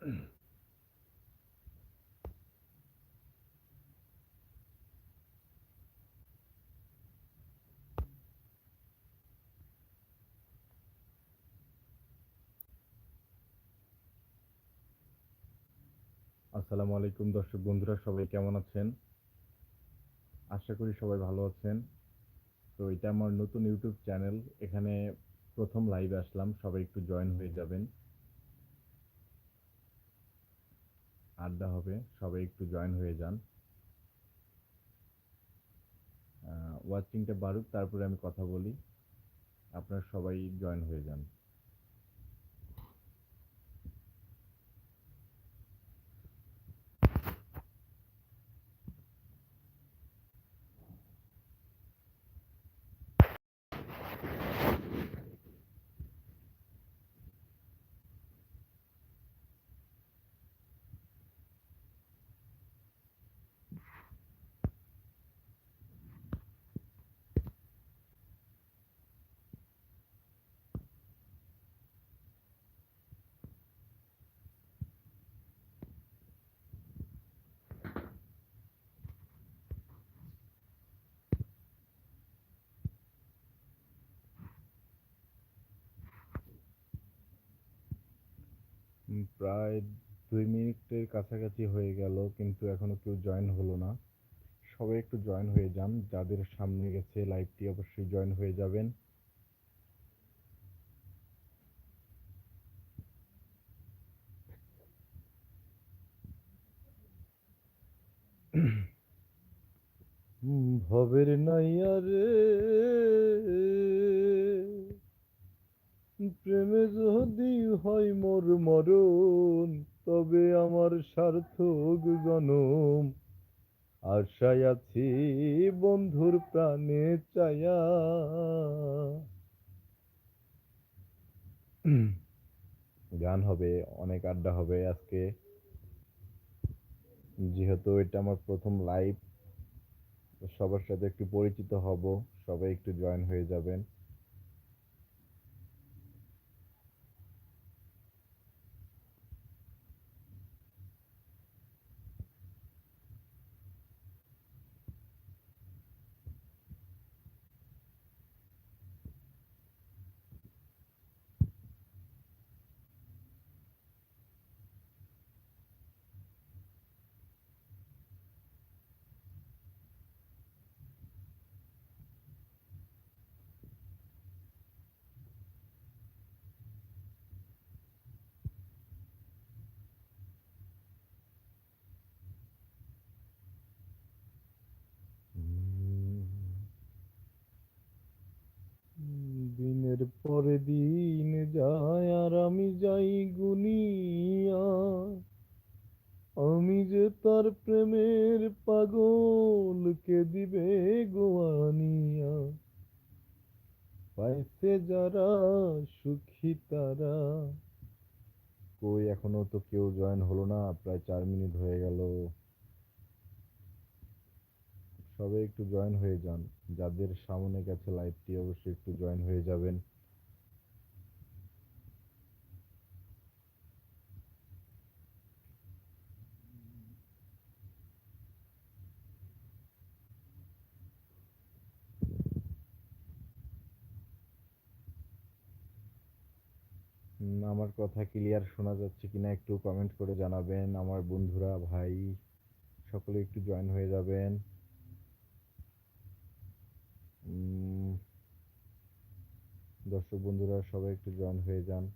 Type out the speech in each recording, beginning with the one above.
আসসালামু আলাইকুম দর্শক বন্ধুরা, সবাই কেমন আছেন? আশা করি সবাই ভালো আছেন। তো এটা আমার নতুন ইউটিউব চ্যানেল। এখানে প্রথম লাইভে আসলাম, সবাই একটু জয়েন হয়ে যাবেন। আড্ডা হবে, সবাই একটু জয়েন হয়ে যান। ওয়াচিংটা বাড়ুক, তারপরে আমি কথা বলি। আপনারা সবাই জয়েন হয়ে যান। প্রায় দুই মিনিটের কাছাকাছি হয়ে গেল, কিন্তু এখনও কেউ জয়েন হলো না। সবাই একটু জয়েন হয়ে যান, যাদের সামনে গেছে লাইভটি অবশ্যই জয়েন হয়ে যাবেন। ভবের নাইয়া রে। প্রেমে যদি হয় মোর মরণ, তবে আমার সার্থক জনম। আশায় আছি বন্ধুর প্রাণে চায়া গান হবে, অনেক আড্ডা হবে আজকে। যেহেতু এটা আমার প্রথম লাইভ সবার সাথে একটু পরিচিত হব, সবাই একটু জয়েন হয়ে যাবেন। দিনের পরে দিন যায় আর আমি যাই গুনিয়া। আমি যে তার প্রেমের পাগল কে দিবে গোয়ানিয়া। পাইছে যারা সুখী তারা। কই, এখনও তো কেউ জয়েন হলো না, প্রায় চার মিনিট হয়ে গেল। সবাই একটু জয়েন হয়ে যান। যাদের সামনে গেছে লাইভটি অবশ্যই একটু জয়েন হয়ে যাবেন। আমার কথা ক্লিয়ার শোনা যাচ্ছে কিনা একটু কমেন্ট করে জানাবেন। আমার বন্ধুরা, ভাই, সকলে একটু জয়েন হয়ে যাবেন। দর্শক বন্ধুরা, সবাই একটু জয়েন হয়ে যান।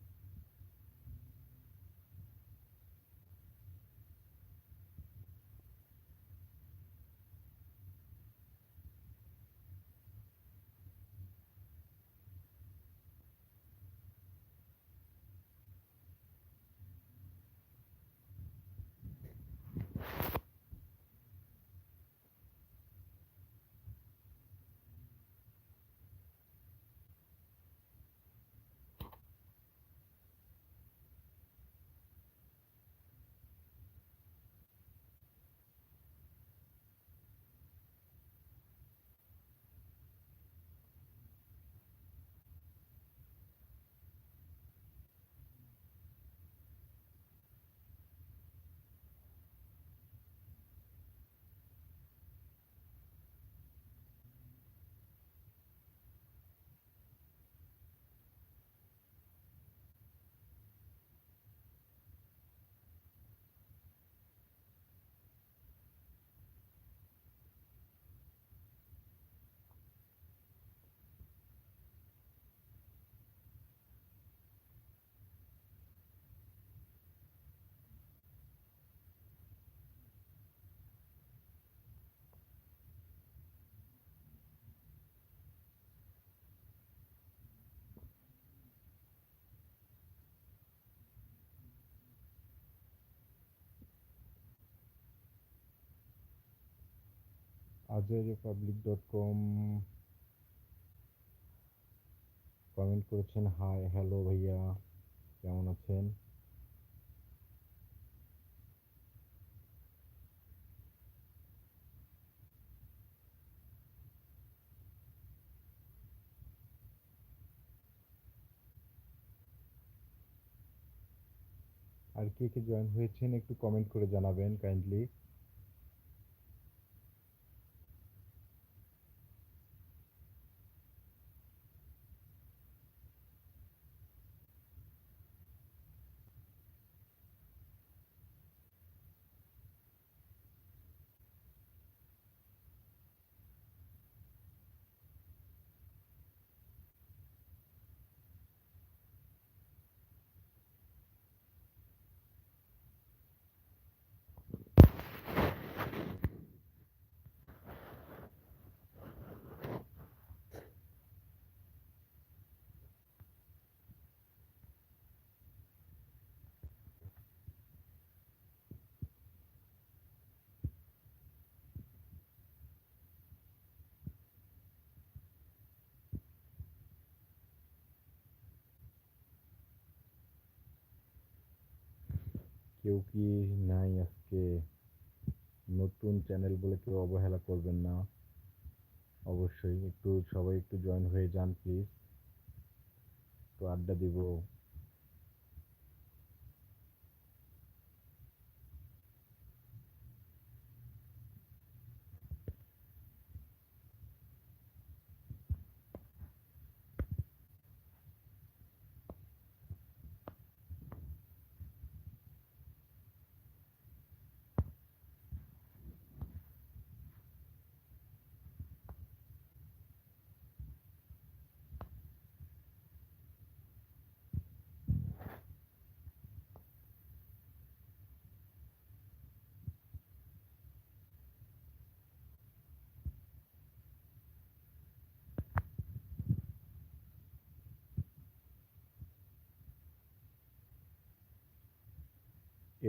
আজেরিপাবলিক ডট কম কমেন্ট করেছেন হাই হ্যালো ভাইয়া, কেমন আছেন? আর কে কে জয়েন হয়েছেন একটু কমেন্ট করে জানাবেন কাইন্ডলি কেউ কি নাই আজকে? নতুন চ্যানেল বলে কেউ অবহেলা করবেন না। অবশ্যই একটু সবাই একটু জয়েন হয়ে যান প্লিজ তো আড্ডা দিব।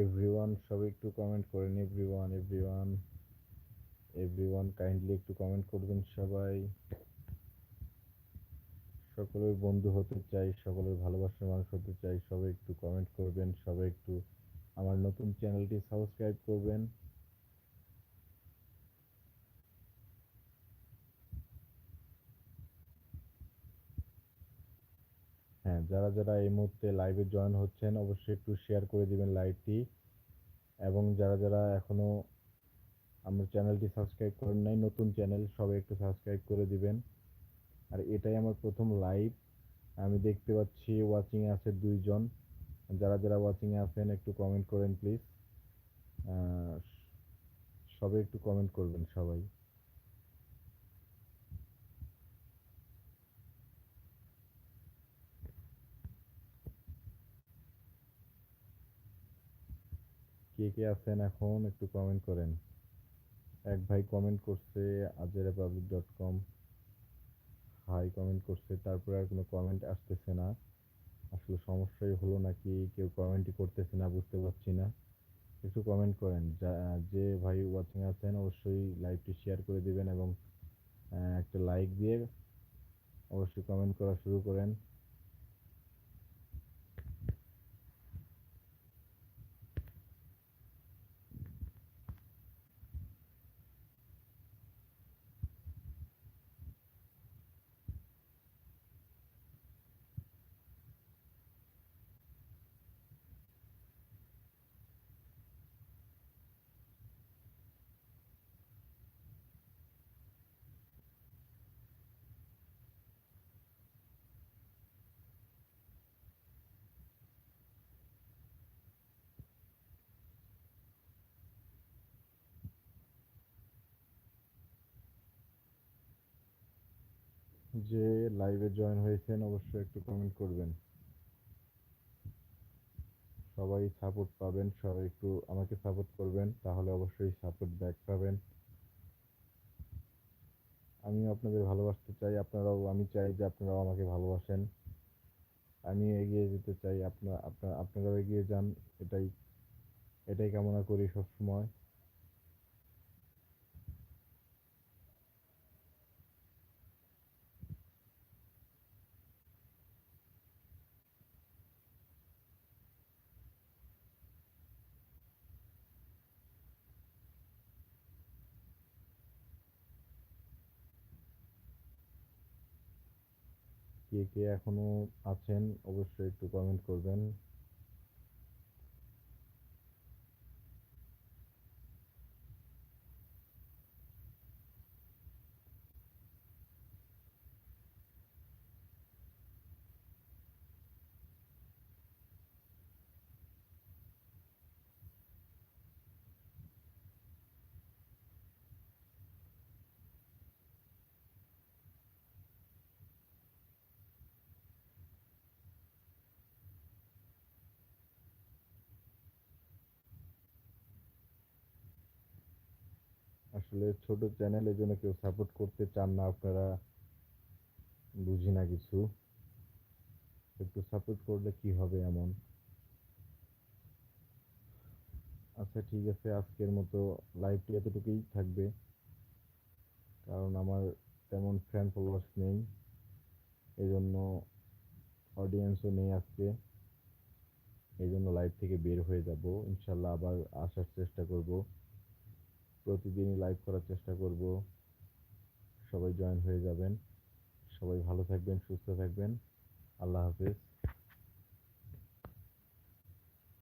এভরিওয়ান সবাই একটু কমেন্ট করেন এভরিওয়ান এভরিওয়ান এভরিওয়ান কাইন্ডলি একটু কমেন্ট করবেন সবাই। সকলের বন্ধু হতে চাই, সকলের ভালোবাসার মানুষ হতে চাই, সবাই একটু কমেন্ট করবেন, সবাই একটু আমার নতুন চ্যানেলটি সাবস্ক্রাইব করবেন। হ্যাঁ যারা যারা এই মুহূর্তে লাইভে জয়েন হচ্ছেন, অবশ্যই একটু শেয়ার করে দিবেন লাইভটি এবং যারা যারা এখনও আমার চ্যানেলটি সাবস্ক্রাইব করেন নাই, নতুন চ্যানেল সবাই একটু সাবস্ক্রাইব করে দিবেন। আর এটাই আমার প্রথম লাইভ আমি দেখতে পাচ্ছি ওয়াচিংয়ে আছে দুইজন। যারা যারা ওয়াচিংয়ে আছেন, একটু কমেন্ট করেন প্লিজ সবাই একটু কমেন্ট করবেন সবাই। কে কে আছেন এখন একটু কমেন্ট করেন। এক ভাই কমেন্ট করছে আজেরা public dot com hi comment করছে, তারপরে আর কোনো কমেন্ট আসতেছে না। আসলে সমস্যাই হলো নাকি কেউ কমেন্টই করতেছে না, বুঝতে পারছি না। একটু কমেন্ট করেন। যা, যে ভাই ওয়াচিং আছেন, অবশ্যই লাইভটি শেয়ার করে দিবেন এবং একটা লাইক দিয়ে অবশ্যই কমেন্ট করা শুরু করেন। যে লাইভে জয়েন হয়েছেন, অবশ্যই একটু কমেন্ট করবেন। সবাই সাপোর্ট পাবেন, সবাই একটু আমাকে সাপোর্ট করবেন, তাহলে অবশ্যই সাপোর্ট ব্যাক পাবেন। আমি আপনাদের ভালোবাসতে চাই, আপনারাও, আমি চাই যে আপনারাও আমাকে ভালোবাসেন। আমি এগিয়ে যেতে চাই আপনার আপনার আপনারাও এগিয়ে যান, এটাই এটাই কামনা করি সবসময়। কে কে এখনও আছেন অবশ্যই একটু কমেন্ট করবেন। আসলে ছোট চ্যানেল এই জন্য কেউ সাপোর্ট করতে চান না, আপনারা বুঝি না কিছু। একটু সাপোর্ট করলে কি হবে এমন? আচ্ছা ঠিক আছে, আজকের মতো লাইভটি এতটুকুই থাকবে। কারণ আমার তেমন ফ্যান ফলোয়ার্স নেই এই জন্য অডিয়েন্সও নেই আজকে। এই জন্য লাইভ থেকে বের হয়ে যাব। ইনশাল্লাহ আবার আসার চেষ্টা করব। প্রতিদিনই লাইভ করার চেষ্টা করব। সবাই জয়েন হয়ে যাবেন। সবাই ভালো থাকবেন, সুস্থ থাকবেন। আল্লাহ হাফেজ।